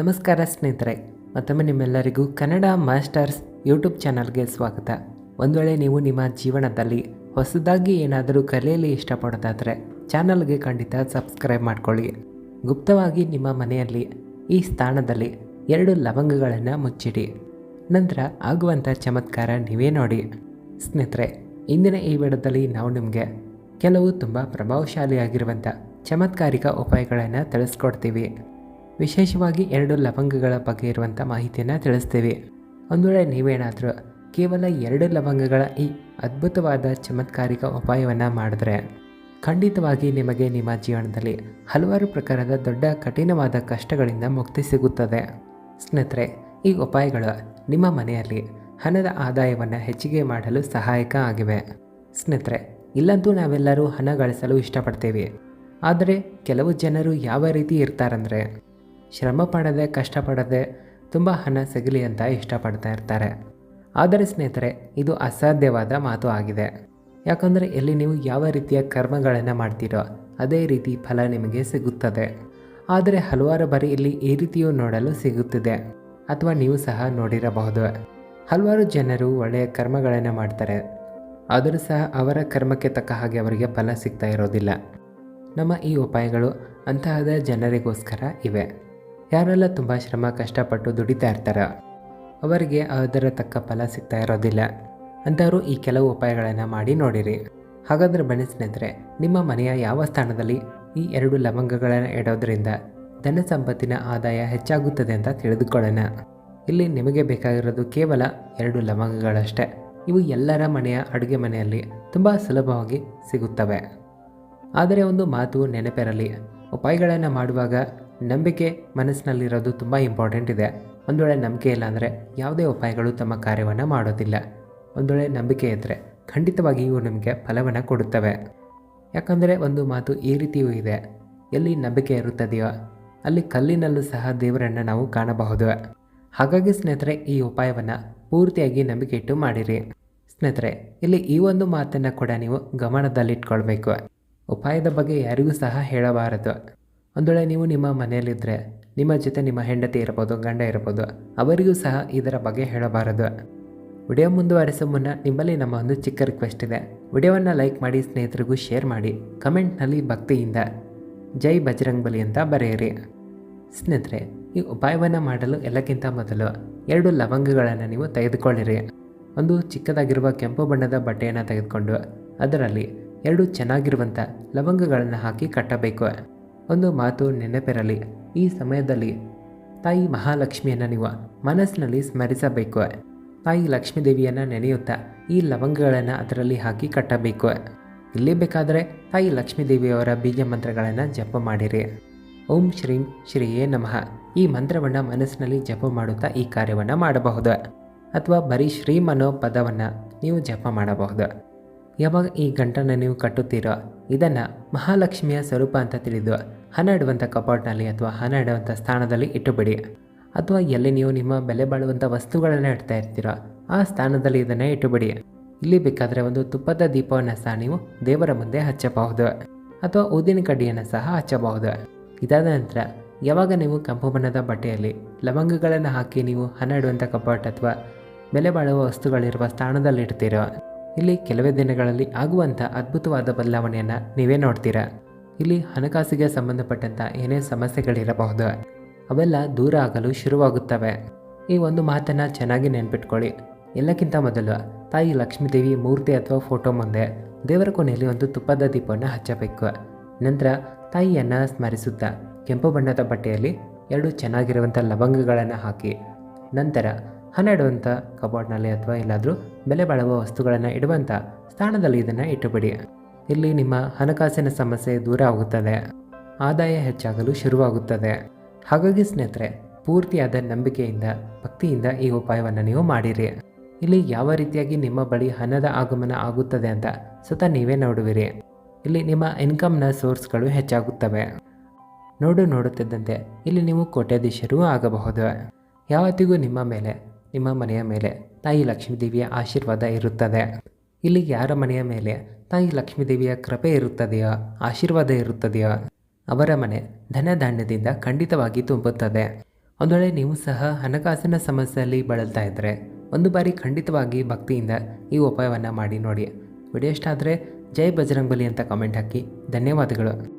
ನಮಸ್ಕಾರ ಸ್ನೇಹಿತರೆ, ಮತ್ತೊಮ್ಮೆ ನಿಮ್ಮೆಲ್ಲರಿಗೂ ಕನ್ನಡ ಮಾಸ್ಟರ್ಸ್ ಯೂಟ್ಯೂಬ್ ಚಾನಲ್ಗೆ ಸ್ವಾಗತ. ಒಂದು ವೇಳೆ ನೀವು ನಿಮ್ಮ ಜೀವನದಲ್ಲಿ ಹೊಸದಾಗಿ ಏನಾದರೂ ಕಲಿಯಲು ಇಷ್ಟಪಡೋದಾದರೆ ಚಾನಲ್ಗೆ ಖಂಡಿತ ಸಬ್ಸ್ಕ್ರೈಬ್ ಮಾಡಿಕೊಳ್ಳಿ. ಗುಪ್ತವಾಗಿ ನಿಮ್ಮ ಮನೆಯಲ್ಲಿ ಈ ಸ್ಥಾನದಲ್ಲಿ ಎರಡು ಲವಂಗಗಳನ್ನು ಮುಚ್ಚಿಡಿ. ನಂತರ ಆಗುವಂಥ ಚಮತ್ಕಾರ ನೀವೇ ನೋಡಿ. ಸ್ನೇಹಿತರೆ, ಇಂದಿನ ಈ ವಿಡದಲ್ಲಿ ನಾವು ನಿಮಗೆ ಕೆಲವು ತುಂಬ ಪ್ರಭಾವಶಾಲಿಯಾಗಿರುವಂಥ ಚಮತ್ಕಾರಿಕ ಉಪಾಯಗಳನ್ನು ತಿಳಿಸ್ಕೊಡ್ತೀವಿ. ವಿಶೇಷವಾಗಿ ಎರಡು ಲವಂಗಗಳ ಬಗ್ಗೆ ಇರುವಂಥ ಮಾಹಿತಿಯನ್ನು ತಿಳಿಸ್ತೇವೆ. ಒಂದು ವೇಳೆ ನೀವೇನಾದರೂ ಕೇವಲ ಎರಡು ಲವಂಗಗಳ ಈ ಅದ್ಭುತವಾದ ಚಮತ್ಕಾರಿಕ ಉಪಾಯವನ್ನು ಮಾಡಿದ್ರೆ ಖಂಡಿತವಾಗಿ ನಿಮಗೆ ನಿಮ್ಮ ಜೀವನದಲ್ಲಿ ಹಲವಾರು ಪ್ರಕಾರದ ದೊಡ್ಡ ಕಠಿಣವಾದ ಕಷ್ಟಗಳಿಂದ ಮುಕ್ತಿ ಸಿಗುತ್ತದೆ. ಸ್ನೇಹಿತರೆ, ಈ ಉಪಾಯಗಳು ನಿಮ್ಮ ಮನೆಯಲ್ಲಿ ಹಣದ ಆದಾಯವನ್ನು ಹೆಚ್ಚಿಗೆ ಮಾಡಲು ಸಹಾಯಕ ಆಗಿವೆ. ಸ್ನೇಹಿತರೆ, ಇಲ್ಲಂತೂ ನಾವೆಲ್ಲರೂ ಹಣ ಗಳಿಸಲು ಇಷ್ಟಪಡ್ತೇವೆ. ಆದರೆ ಕೆಲವು ಜನರು ಯಾವ ರೀತಿ ಇರ್ತಾರಂದರೆ ಶ್ರಮ ಪಡದೆ ಕಷ್ಟಪಡದೆ ತುಂಬ ಹಣ ಸಿಗಲಿ ಅಂತ ಇಷ್ಟಪಡ್ತಾ ಇರ್ತಾರೆ. ಆದರೆ ಸ್ನೇಹಿತರೆ, ಇದು ಅಸಾಧ್ಯವಾದ ಮಾತು ಆಗಿದೆ. ಯಾಕಂದರೆ ಎಲ್ಲಿ ನೀವು ಯಾವ ರೀತಿಯ ಕರ್ಮಗಳನ್ನು ಮಾಡ್ತೀರೋ, ಅದೇ ರೀತಿ ಫಲ ನಿಮಗೆ ಸಿಗುತ್ತದೆ. ಆದರೆ ಹಲವಾರು ಬಾರಿ ಇಲ್ಲಿ ಈ ರೀತಿಯೂ ನೋಡಲು ಸಿಗುತ್ತಿದೆ. ಅಥವಾ ನೀವು ಸಹ ನೋಡಿರಬಹುದು. ಹಲವಾರು ಜನರು ಒಳ್ಳೆಯ ಕರ್ಮಗಳನ್ನು ಮಾಡ್ತಾರೆ. ಆದರೂ ಸಹ ಅವರ ಕರ್ಮಕ್ಕೆ ತಕ್ಕ ಹಾಗೆ ಅವರಿಗೆ ಫಲ ಸಿಗ್ತಾ ಇರೋದಿಲ್ಲ. ನಮ್ಮ ಈ ಉಪಾಯಗಳು ಅಂತಹದ ಜನರಿಗೋಸ್ಕರ ಇವೆ. ಯಾರೆಲ್ಲ ತುಂಬ ಶ್ರಮ ಕಷ್ಟಪಟ್ಟು ದುಡಿತಾ ಇರ್ತಾರೋ ಅವರಿಗೆ ಅದರ ತಕ್ಕ ಫಲ ಸಿಗ್ತಾ ಇರೋದಿಲ್ಲ. ಅಂಥವರು ಈ ಕೆಲವು ಉಪಾಯಗಳನ್ನು ಮಾಡಿ ನೋಡಿರಿ. ಹಾಗಾದರೆ ಬನ್ನಿ ನಿಮ್ಮ ಮನೆಯ ಯಾವ ಸ್ಥಾನದಲ್ಲಿ ಈ ಎರಡು ಲವಂಗಗಳನ್ನು ಇಡೋದ್ರಿಂದ ಧನ ಸಂಪತ್ತಿನ ಆದಾಯ ಹೆಚ್ಚಾಗುತ್ತದೆ ಅಂತ ತಿಳಿದುಕೊಳ್ಳೋಣ. ಇಲ್ಲಿ ನಿಮಗೆ ಬೇಕಾಗಿರೋದು ಕೇವಲ ಎರಡು ಲವಂಗಗಳಷ್ಟೇ. ಇವು ಎಲ್ಲರ ಮನೆಯ ಅಡುಗೆ ಮನೆಯಲ್ಲಿ ತುಂಬ ಸುಲಭವಾಗಿ ಸಿಗುತ್ತವೆ. ಆದರೆ ಒಂದು ಮಾತು ನೆನಪಿರಲಿ. ಉಪಾಯಗಳನ್ನು ಮಾಡುವಾಗ ನಂಬಿಕೆ ಮನಸ್ಸಿನಲ್ಲಿರೋದು ತುಂಬ ಇಂಪಾರ್ಟೆಂಟ್ ಇದೆ. ಒಂದು ವೇಳೆ ನಂಬಿಕೆ ಇಲ್ಲ ಅಂದರೆ ಯಾವುದೇ ಉಪಾಯಗಳು ತಮ್ಮ ಕಾರ್ಯವನ್ನು ಮಾಡೋದಿಲ್ಲ. ಒಂದು ವೇಳೆ ನಂಬಿಕೆ ಇದ್ದರೆ ಖಂಡಿತವಾಗಿ ಇವು ನಿಮಗೆ ಫಲವನ್ನು ಕೊಡುತ್ತವೆ. ಯಾಕಂದರೆ ಒಂದು ಮಾತು ಈ ರೀತಿಯೂ ಇದೆ. ಎಲ್ಲಿ ನಂಬಿಕೆ ಇರುತ್ತದೆಯೋ ಅಲ್ಲಿ ಕಲ್ಲಿನಲ್ಲೂ ಸಹ ದೇವರನ್ನು ನಾವು ಕಾಣಬಹುದು. ಹಾಗಾಗಿ ಸ್ನೇಹಿತರೆ, ಈ ಉಪಾಯವನ್ನು ಪೂರ್ತಿಯಾಗಿ ನಂಬಿಕೆ ಇಟ್ಟು ಮಾಡಿರಿ. ಸ್ನೇಹಿತರೆ, ಇಲ್ಲಿ ಈ ಒಂದು ಮಾತನ್ನು ಕೂಡ ನೀವು ಗಮನದಲ್ಲಿಟ್ಕೊಳ್ಬೇಕು. ಉಪಾಯದ ಬಗ್ಗೆ ಯಾರಿಗೂ ಸಹ ಹೇಳಬಾರದು. ಒಂದು ವೇಳೆ ನೀವು ನಿಮ್ಮ ಮನೆಯಲ್ಲಿದ್ದರೆ ನಿಮ್ಮ ಜೊತೆ ನಿಮ್ಮ ಹೆಂಡತಿ ಇರ್ಬೋದು, ಗಂಡ ಇರ್ಬೋದು, ಅವರಿಗೂ ಸಹ ಇದರ ಬಗ್ಗೆ ಹೇಳಬಾರದು. ವಿಡಿಯೋ ಮುಂದುವರೆಸೋ ಮುನ್ನ ನಿಮ್ಮಲ್ಲಿ ನಮ್ಮ ಒಂದು ಚಿಕ್ಕ ರಿಕ್ವೆಸ್ಟ್ ಇದೆ. ವಿಡಿಯೋವನ್ನು ಲೈಕ್ ಮಾಡಿ, ಸ್ನೇಹಿತರಿಗೂ ಶೇರ್ ಮಾಡಿ, ಕಮೆಂಟ್ನಲ್ಲಿ ಭಕ್ತಿಯಿಂದ ಜೈ ಬಜರಂಗ್ ಬಲಿ ಅಂತ ಬರೆಯಿರಿ. ಸ್ನೇಹಿತರೆ, ಈ ಉಪಾಯವನ್ನು ಮಾಡಲು ಎಲ್ಲಕ್ಕಿಂತ ಮೊದಲು ಎರಡು ಲವಂಗಗಳನ್ನು ನೀವು ತೆಗೆದುಕೊಳ್ಳಿರಿ. ಒಂದು ಚಿಕ್ಕದಾಗಿರುವ ಕೆಂಪು ಬಣ್ಣದ ಬಟ್ಟೆಯನ್ನು ತೆಗೆದುಕೊಂಡು ಅದರಲ್ಲಿ ಎರಡು ಚೆನ್ನಾಗಿರುವಂಥ ಲವಂಗಗಳನ್ನು ಹಾಕಿ ಕಟ್ಟಬೇಕು. ಒಂದು ಮಾತು ನೆನಪಿರಲಿ. ಈ ಸಮಯದಲ್ಲಿ ತಾಯಿ ಮಹಾಲಕ್ಷ್ಮಿಯನ್ನು ನೀವು ಮನಸ್ಸಿನಲ್ಲಿ ಸ್ಮರಿಸಬೇಕು. ತಾಯಿ ಲಕ್ಷ್ಮೀ ದೇವಿಯನ್ನು ನೆನೆಯುತ್ತಾ ಈ ಲವಂಗಗಳನ್ನು ಅದರಲ್ಲಿ ಹಾಕಿ ಕಟ್ಟಬೇಕು. ಇಲ್ಲಿ ಬೇಕಾದರೆ ತಾಯಿ ಲಕ್ಷ್ಮೀ ದೇವಿಯವರ ಬೀಜ ಮಂತ್ರಗಳನ್ನು ಜಪ ಮಾಡಿರಿ. ಓಂ ಶ್ರೀಂ ಶ್ರೀಯೇ ನಮಃ. ಈ ಮಂತ್ರವನ್ನು ಮನಸ್ಸಿನಲ್ಲಿ ಜಪ ಮಾಡುತ್ತಾ ಈ ಕಾರ್ಯವನ್ನು ಮಾಡಬಹುದು. ಅಥವಾ ಬರೀ ಶ್ರೀಮ್ ಅನ್ನೋ ಪದವನ್ನು ನೀವು ಜಪ ಮಾಡಬಹುದು. ಯಾವಾಗ ಈ ಗಂಟನ್ನು ನೀವು ಕಟ್ಟುತ್ತೀರೋ ಇದನ್ನು ಮಹಾಲಕ್ಷ್ಮಿಯ ಸ್ವರೂಪ ಅಂತ ತಿಳಿದು ಹಣ ಇಡುವಂಥ ಕಪಾಟ್ನಲ್ಲಿ ಅಥವಾ ಹಣ ಇಡುವಂಥ ಸ್ಥಾನದಲ್ಲಿ ಇಟ್ಟುಬಿಡಿ. ಅಥವಾ ಎಲ್ಲಿ ನೀವು ನಿಮ್ಮ ಬೆಲೆ ಬಾಳುವಂಥ ವಸ್ತುಗಳನ್ನು ಇಡ್ತಾ ಇರ್ತೀರೋ ಆ ಸ್ಥಾನದಲ್ಲಿ ಇದನ್ನು ಇಟ್ಟುಬಿಡಿ. ಇಲ್ಲಿ ಬೇಕಾದರೆ ಒಂದು ತುಪ್ಪದ ದೀಪವನ್ನು ಸಹ ನೀವು ದೇವರ ಮುಂದೆ ಹಚ್ಚಬಹುದು. ಅಥವಾ ಊದಿನ ಕಡ್ಡಿಯನ್ನು ಸಹ ಹಚ್ಚಬಹುದು. ಇದಾದ ನಂತರ ಯಾವಾಗ ನೀವು ಕೆಂಪು ಬಣ್ಣದ ಬಟ್ಟೆಯಲ್ಲಿ ಲವಂಗಗಳನ್ನು ಹಾಕಿ ನೀವು ಹಣ ಇಡುವಂಥ ಕಪಾಟ್ ಅಥವಾ ಬೆಲೆ ಬಾಳುವ ವಸ್ತುಗಳಿರುವ ಸ್ಥಾನದಲ್ಲಿ ಇಡ್ತೀರೋ, ಇಲ್ಲಿ ಕೆಲವೇ ದಿನಗಳಲ್ಲಿ ಆಗುವಂಥ ಅದ್ಭುತವಾದ ಬದಲಾವಣೆಯನ್ನು ನೀವೇ ನೋಡ್ತೀರಾ. ಇಲ್ಲಿ ಹಣಕಾಸಿಗೆ ಸಂಬಂಧಪಟ್ಟಂಥ ಏನೇ ಸಮಸ್ಯೆಗಳಿರಬಹುದು, ಅವೆಲ್ಲ ದೂರ ಆಗಲು ಶುರುವಾಗುತ್ತವೆ. ಈ ಒಂದು ಮಾತನ್ನು ಚೆನ್ನಾಗಿ ನೆನ್ಪಿಟ್ಕೊಳ್ಳಿ. ಎಲ್ಲಕ್ಕಿಂತ ಮೊದಲು ತಾಯಿ ಲಕ್ಷ್ಮೀದೇವಿ ಮೂರ್ತಿ ಅಥವಾ ಫೋಟೋ ಮುಂದೆ ದೇವರ ಕೊನೆಯಲ್ಲಿ ಒಂದು ತುಪ್ಪದ ದೀಪವನ್ನು ಹಚ್ಚಬೇಕು. ನಂತರ ತಾಯಿಯನ್ನು ಸ್ಮರಿಸುತ್ತಾ ಕೆಂಪು ಬಣ್ಣದ ಬಟ್ಟೆಯಲ್ಲಿ ಎರಡು ಚೆನ್ನಾಗಿರುವಂಥ ಲವಂಗಗಳನ್ನು ಹಾಕಿ, ನಂತರ ಹಣ ಇಡುವಂಥ ಕಬೋರ್ಡ್ನಲ್ಲಿ ಅಥವಾ ಎಲ್ಲಾದರೂ ಬೆಲೆ ಬಾಳುವ ವಸ್ತುಗಳನ್ನು ಇಡುವಂಥ ಸ್ಥಾನದಲ್ಲಿ ಇದನ್ನು ಇಟ್ಟುಬಿಡಿ. ಇಲ್ಲಿ ನಿಮ್ಮ ಹಣಕಾಸಿನ ಸಮಸ್ಯೆ ದೂರ ಆಗುತ್ತದೆ. ಆದಾಯ ಹೆಚ್ಚಾಗಲು ಶುರುವಾಗುತ್ತದೆ. ಹಾಗಾಗಿ ಸ್ನೇಹಿತರೆ, ಪೂರ್ತಿಯಾದ ನಂಬಿಕೆಯಿಂದ, ಭಕ್ತಿಯಿಂದ ಈ ಉಪಾಯವನ್ನು ನೀವು ಮಾಡಿರಿ. ಇಲ್ಲಿ ಯಾವ ರೀತಿಯಾಗಿ ನಿಮ್ಮ ಬಳಿ ಹಣದ ಆಗಮನ ಆಗುತ್ತದೆ ಅಂತ ಸ್ವತಃ ನೀವೇ ನೋಡುವಿರಿ. ಇಲ್ಲಿ ನಿಮ್ಮ ಇನ್ಕಮ್ನ ಸೋರ್ಸ್ಗಳು ಹೆಚ್ಚಾಗುತ್ತವೆ. ನೋಡು ನೋಡುತ್ತಿದ್ದಂತೆ ಇಲ್ಲಿ ನೀವು ಕೋಟ್ಯಾಧೀಶರೂ ಆಗಬಹುದು. ಯಾವತ್ತಿಗೂ ನಿಮ್ಮ ಮೇಲೆ, ನಿಮ್ಮ ಮನೆಯ ಮೇಲೆ ತಾಯಿ ಲಕ್ಷ್ಮೀದೇವಿಯ ಆಶೀರ್ವಾದ ಇರುತ್ತದೆ. ಇಲ್ಲಿ ಯಾರ ಮನೆಯ ಮೇಲೆ ತಾಯಿ ಲಕ್ಷ್ಮೀದೇವಿಯ ಕೃಪೆ ಇರುತ್ತದೆಯಾ? ಆಶೀರ್ವಾದ ಇರುತ್ತದೆಯಾ? ಅವರ ಮನೆ ಧನಧಾನ್ಯದಿಂದ ಖಂಡಿತವಾಗಿ ತುಂಬುತ್ತದೆ. ಒಂದು ವೇಳೆ ನೀವು ಸಹ ಹಣಕಾಸಿನ ಸಮಸ್ಯೆಯಲ್ಲಿ ಬಳಲ್ತಾ ಇದ್ದರೆ ಒಂದು ಬಾರಿ ಖಂಡಿತವಾಗಿ ಭಕ್ತಿಯಿಂದ ಈ ಉಪಾಯವನ್ನು ಮಾಡಿ ನೋಡಿ. ವಿಡಿಯೋ ಇಷ್ಟ ಆದರೆ ಜೈ ಬಜರಂಗಲಿ ಅಂತ ಕಾಮೆಂಟ್ ಹಾಕಿ. ಧನ್ಯವಾದಗಳು.